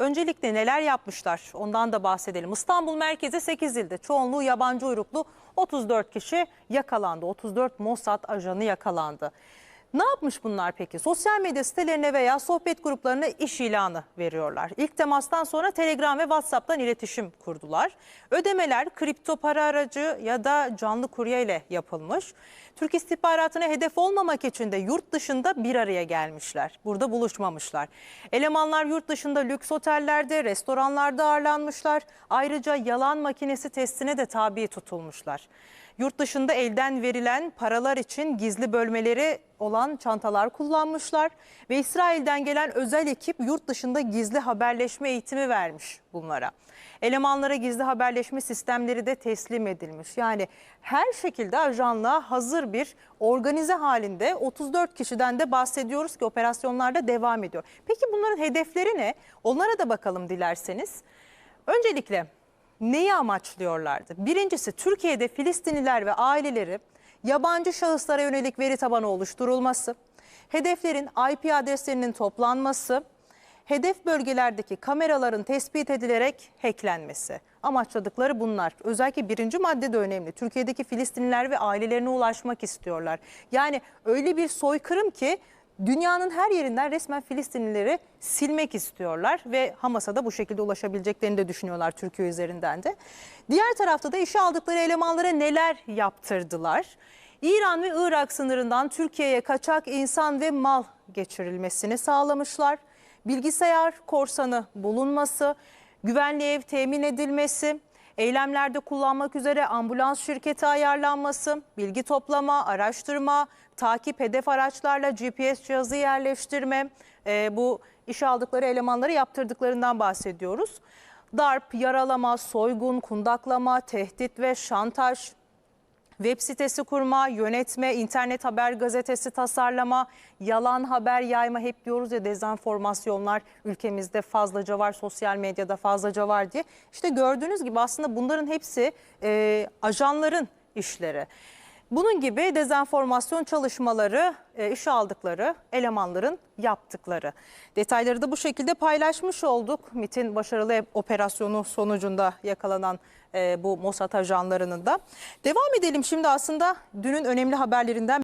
Öncelikle neler yapmışlar ondan da bahsedelim. İstanbul merkezi 8 ilde çoğunluğu yabancı uyruklu 34 kişi yakalandı. 34 Mossad ajanı yakalandı. Ne yapmış bunlar peki? Sosyal medya sitelerine veya sohbet gruplarına iş ilanı veriyorlar. İlk temastan sonra Telegram ve WhatsApp'tan iletişim kurdular. Ödemeler kripto para aracı ya da canlı kurye ile yapılmış. Türk istihbaratına hedef olmamak için de yurt dışında bir araya gelmişler. Burada buluşmamışlar. Elemanlar yurt dışında lüks otellerde, restoranlarda ağırlanmışlar. Ayrıca yalan makinesi testine de tabi tutulmuşlar. Yurt dışında elden verilen paralar için gizli bölmeleri olan çantalar kullanmışlar ve İsrail'den gelen özel ekip yurt dışında gizli haberleşme eğitimi vermiş bunlara. Elemanlara gizli haberleşme sistemleri de teslim edilmiş. Yani her şekilde ajanlığa hazır bir organize halinde 34 kişiden de bahsediyoruz ki operasyonlarda devam ediyor. Peki bunların hedefleri ne? Onlara da bakalım dilerseniz. Öncelikle neyi amaçlıyorlardı? Birincisi Türkiye'de Filistinliler ve aileleri yabancı şahıslara yönelik veri tabanı oluşturulması, hedeflerin IP adreslerinin toplanması, hedef bölgelerdeki kameraların tespit edilerek hacklenmesi. Amaçladıkları bunlar. Özellikle birinci madde de önemli. Türkiye'deki Filistinliler ve ailelerine ulaşmak istiyorlar. Yani öyle bir soykırım ki dünyanın her yerinden resmen Filistinlileri silmek istiyorlar ve Hamas'a da bu şekilde ulaşabileceklerini de düşünüyorlar Türkiye üzerinden de. Diğer tarafta da işe aldıkları elemanlara neler yaptırdılar? İran ve Irak sınırından Türkiye'ye kaçak insan ve mal geçirilmesini sağlamışlar. Bilgisayar korsanı bulunması, güvenli ev temin edilmesi, eylemlerde kullanmak üzere ambulans şirketi ayarlanması, bilgi toplama, araştırma, takip hedef araçlarla GPS cihazı yerleştirme, e, bu işe aldıkları elemanları yaptırdıklarından bahsediyoruz. Darp, yaralama, soygun, kundaklama, tehdit ve şantaj, Web sitesi kurma, yönetme, internet haber gazetesi tasarlama, yalan haber yayma hep diyoruz ya dezenformasyonlar ülkemizde fazlaca var, sosyal medyada fazlaca var diye. İşte gördüğünüz gibi aslında bunların hepsi e, ajanların işleri. Bunun gibi dezenformasyon çalışmaları e, işe aldıkları elemanların yaptıkları. Detayları da bu şekilde paylaşmış olduk. MIT'in başarılı operasyonu sonucunda yakalanan e, bu Mossad ajanlarının da. Devam edelim şimdi aslında dünün önemli haberlerinden